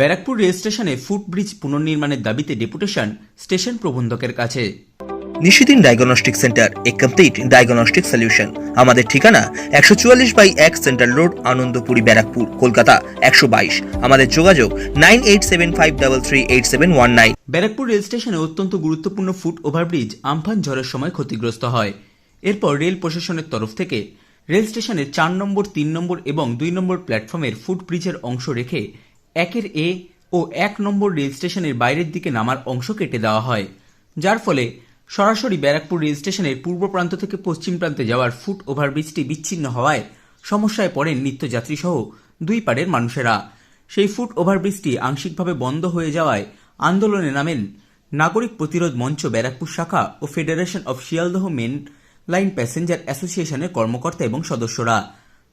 Barrackpore rail স্টেশনে footbridge পুনর্নির্মাণের দাবিতে ডেপুটেশন স্টেশন প্রবন্ধকের কাছে। নিশিদিন ডায়াগনস্টিক সেন্টার এ কমপ্লিট ডায়াগনস্টিক সলিউশন। আমাদের ঠিকানা একশো চুয়াল্লিশ বাই এক সেন্ট্রাল রোড আনন্দপুরি ব্যারাকপুর কলকাতা একশো বাইশ। আমাদের যোগাযোগ nine eight seven five double three eight seven one nine. Barrackpore rail স্টেশনে অত্যন্ত গুরুত্বপূর্ণ ফুট ওভারব্রিজ আমফান ঝড়ের সময় ক্ষতিগ্রস্ত হয়। এরপর রেল প্রশাসনের তরফ থেকে রেল স্টেশনের চার নম্বর তিন নম্বর এবং দুই নম্বর প্ল্যাটফর্মের ফুটব্রিজের অংশ রেখে একের এ ও এক নম্বর রেল স্টেশনের বাইরের দিকে নামার অংশ কেটে দেওয়া হয়, যার ফলে সরাসরি ব্যারাকপুর রেল স্টেশনের পূর্ব প্রান্ত থেকে পশ্চিম প্রান্তে যাওয়ার ফুট ওভারব্রিজটি বিচ্ছিন্ন হওয়ায় সমস্যায় পড়েন নিত্যযাত্রী সহ দুই পাড়ের মানুষেরা। সেই ফুট ওভারব্রিজটি আংশিকভাবে বন্ধ হয়ে যাওয়ায় আন্দোলনে নামেন নাগরিক প্রতিরোধ মঞ্চ ব্যারাকপুর শাখা ও federation of Sealdah main line passenger অ্যাসোসিয়েশনের কর্মকর্তা এবং সদস্যরা।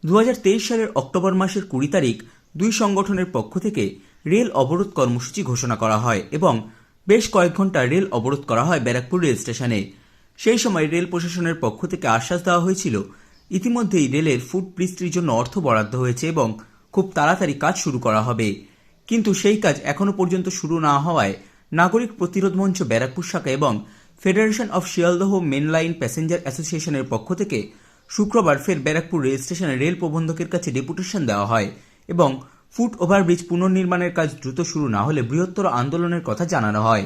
দু হাজার তেইশ সালের অক্টোবর মাসের কুড়ি তারিখ দুই সংগঠনের পক্ষ থেকে রেল অবরোধ কর্মসূচি ঘোষণা করা হয় এবং বেশ কয়েক ঘণ্টা রেল অবরোধ করা হয় ব্যারাকপুর রেল স্টেশনে। সেই সময় রেল প্রশাসনের পক্ষ থেকে আশ্বাস দেওয়া হয়েছিল, ইতিমধ্যেই রেলের ফুট ব্রিজটির জন্য অর্থ বরাদ্দ হয়েছে এবং খুব তাড়াতাড়ি কাজ শুরু করা হবে। কিন্তু সেই কাজ এখনও পর্যন্ত শুরু না হওয়ায় নাগরিক প্রতিরোধ মঞ্চ ব্যারাকপুর শাখা এবং federation of Sealdah main line passenger অ্যাসোসিয়েশনের পক্ষ থেকে শুক্রবার ফের ব্যারাকপুর রেল স্টেশনে রেল প্রবন্ধকের কাছে ডেপুটেশন দেওয়া হয়। এবং ফুট ওভারব্রিজ পুনর্নির্মাণের কাজ দ্রুত শুরু না হলে বৃহত্তর আন্দোলনের কথা জানানো হয়।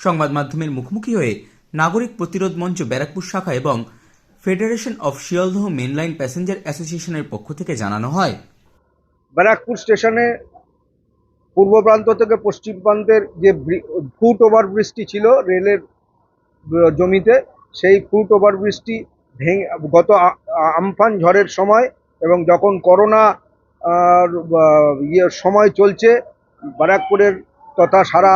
সংবাদ মাধ্যমের মুখোমুখি হয়ে নাগরিক প্রতিরোধ মঞ্চ ব্যারাকপুর শাখা এবং federation of Sealdah main line passenger অ্যাসোসিয়েশনের পক্ষ থেকে জানানো হয়। ব্যারাকপুর স্টেশনে পূর্ব প্রান্ত থেকে পশ্চিম প্রান্তের যে ফুট ওভার ব্রিজটি ছিল রেলের জমিতে, সেই ফুট ওভার ব্রিজটি ভেঙে, গত আমফান ঝড়ের সময় এবং যখন করোনা ইয়ের সময় চলছে। ব্যারাকপুরের তথা সারা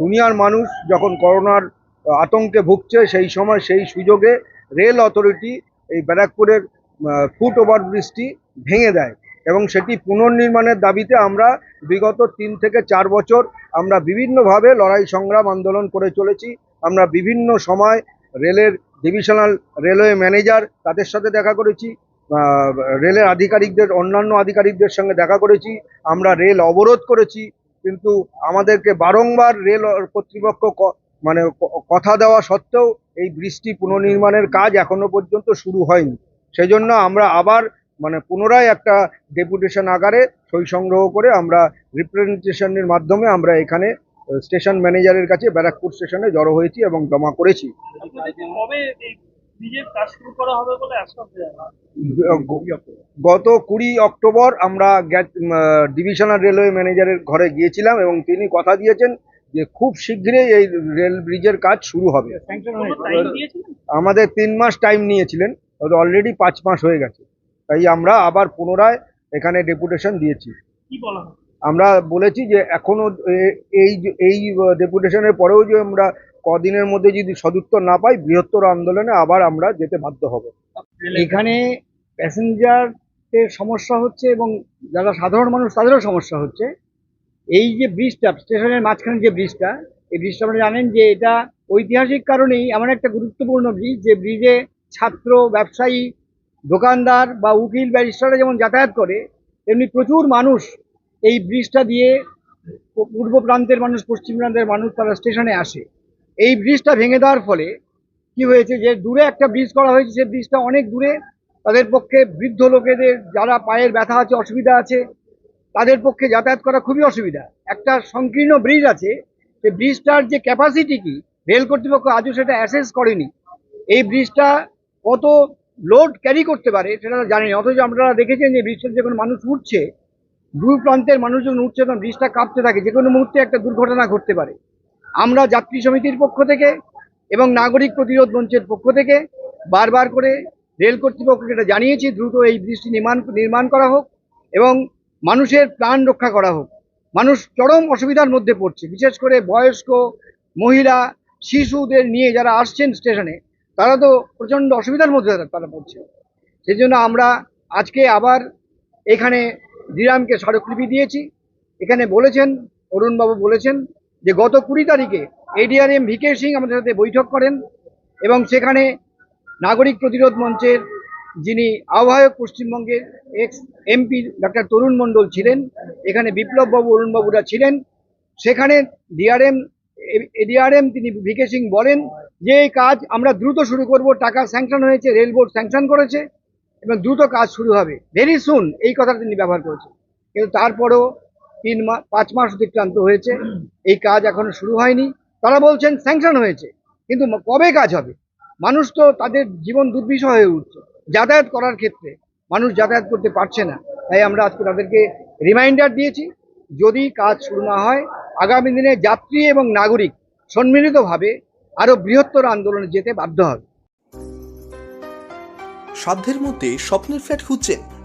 দুনিয়ার মানুষ যখন করোনার আতঙ্কে ভুগছে, সেই সময় সেই সুযোগে রেল অথরিটি এই ব্যারাকপুরের ফুট ওভার ব্রিজটি ভেঙে দেয় এবং সেটি পুনর্নির্মাণের দাবিতে আমরা বিগত তিন থেকে চার বছর আমরা বিভিন্নভাবে লড়াই সংগ্রাম আন্দোলন করে চলেছি। আমরা বিভিন্ন সময় রেলের, ডিভিশনাল রেলওয়ে ম্যানেজার তাদের সাথে দেখা করেছি। রেলের আধিকারিকদের, অন্যান্য আধিকারিকদের সঙ্গে দেখা করেছি। আমরা রেল অবরোধ করেছি, কিন্তু আমাদেরকে বারংবার রেল কর্তৃপক্ষ মানে কথা দেওয়া সত্ত্বেও এই বৃষ্টি পুনর্নির্মাণের কাজ এখনও পর্যন্ত শুরু হয়নি। সেই জন্য আমরা আবার মানে পুনরায় একটা ডেপুটেশন আকারে সই সংগ্রহ করে আমরা রিপ্রেজেন্টেশনের মাধ্যমে আমরা এখানে স্টেশন ম্যানেজারের কাছে ব্যারাকপুর স্টেশনে জড়ো হয়েছি এবং জমা করেছি। গত কুড়ি অক্টোবর আমরা ডিভিশনাল রেলওয়ে ম্যানেজারের ঘরে গিয়েছিলাম এবং তিনি কথা দিয়েছেন যে খুব শীঘ্রই এই রেল ব্রিজের কাজ শুরু হবে। আমাদের তিন মাস টাইম নিয়েছিলেন অলরেডি পাঁচ মাস হয়ে গেছে। তাই আমরা আবার পুনরায় এখানে ডেপুটেশন দিয়েছি। আমরা বলেছি যে এখনও এই এই ডেপুটেশনের পরেও যে আমরা কদিনের মধ্যে যদি সদুত্তর না পাই, বৃহত্তর আন্দোলনে আবার আমরা যেতে বাধ্য হব। এখানে প্যাসেঞ্জারের সমস্যা হচ্ছে এবং যারা সাধারণ মানুষ, তাদেরও সমস্যা হচ্ছে। এই যে ব্রিজটা, স্টেশনের মাঝখানে যে ব্রিজটা, এই ব্রিজটা আপনারা জানেন যে এটা ঐতিহাসিক কারণেই এমন একটা গুরুত্বপূর্ণ ব্রিজ, যে ব্রিজে ছাত্র, ব্যবসায়ী, দোকানদার বা উকিল, ব্যারিস্টাররা যেমন যাতায়াত করে, তেমনি প্রচুর মানুষ এই ব্রিজটা দিয়ে পূর্ব প্রান্তের মানুষ, পশ্চিম প্রান্তের মানুষ তারা স্টেশনে আসে। এই ব্রিজটা ভেঙে দেওয়ার ফলে কি হয়েছে যে দূরে একটা ব্রিজ করা হয়েছে সেই ব্রিজটা অনেক দূরে। তাদের পক্ষে বৃদ্ধ লোকেদের যারা পায়ের ব্যথা আছে, অসুবিধা আছে, তাদের পক্ষে যাতায়াত করা খুবই অসুবিধা। একটা সংকীর্ণ ব্রিজ আছে সেই ব্রিজটার যে ক্যাপাসিটি কি রেল কর্তৃপক্ষ আজও সেটা অ্যাসেস করেনি। এই ব্রিজটা কত লোড ক্যারি করতে পারে সেটা জানেনি। অথচ আপনারা দেখেছেন যে ব্রিজটা যখন মানুষ উঠছে দুই প্রান্তের মানুষজন উঠছে, তখন ব্রিজটা কাঁপতে থাকে। যে কোনো মুহূর্তে একটা দুর্ঘটনা ঘটতে পারে। আমরা যাত্রী সমিতির পক্ষ থেকে এবং নাগরিক প্রতিরোধ মঞ্চের পক্ষ থেকে বারবার করে রেল কর্তৃপক্ষকে এটা জানিয়েছি, দ্রুত এই ব্রিজটি নির্মাণ নির্মাণ করা হোক এবং মানুষের প্রাণ রক্ষা করা হোক। মানুষ চরম অসুবিধার মধ্যে পড়ছে, বিশেষ করে বয়স্ক, মহিলা, শিশুদের নিয়ে যারা আসছেন স্টেশনে, তারা তো প্রচণ্ড অসুবিধার মধ্যে তারা- তারা পড়ছে। সেই জন্য আমরা আজকে আবার এখানে দিরামকে স্মারকলিপি দিয়েছি। এখানে বলেছেন, অরুণবাবু বলেছেন যে গত কুড়ি তারিখে এডিআরএম ভিকে সিং আমাদের সাথে বৈঠক করেন এবং সেখানে নাগরিক প্রতিরোধ মঞ্চের যিনি আহ্বায়ক পশ্চিমবঙ্গের ex MP doctor Tarun Mondal ছিলেন, এখানে বিপ্লববাবু, অরুণবাবুরা ছিলেন, সেখানে ডিআরএম এডিআরএম তিনি ভিকে সিং বলেন যে এই কাজ আমরা দ্রুত শুরু করব, টাকা স্যাংশন হয়েছে, রেল বোর্ড স্যাংশন করেছে এবং দ্রুত কাজ শুরু হবে ভেরি সুন এই কথাটা তিনি ব্যবহার করেছেন। কিন্তু তারপরেও তিন মাস পাঁচ মাস অতিক্রান্ত হয়েছে। এই কাজ এখনও শুরু হয়নি। তারা বলছেন স্যাংশন হয়েছে। কিন্তু কবে কাজ হবে? মানুষ তো তাদের জীবন দুর্বিষহ হয়ে উঠছে। যাতায়াত করার ক্ষেত্রে মানুষ যাতায়াত করতে পারছে না। তাই আমরা আজকে তাদেরকে রিমাইন্ডার দিয়েছি, যদি কাজ শুরু না হয়, আগামী দিনে যাত্রী এবং নাগরিক সম্মিলিতভাবে আরও বৃহত্তর আন্দোলনে যেতে বাধ্য হবে। সাধ্যের মধ্যে স্বপ্নের ফ্ল্যাট খুঁজছেন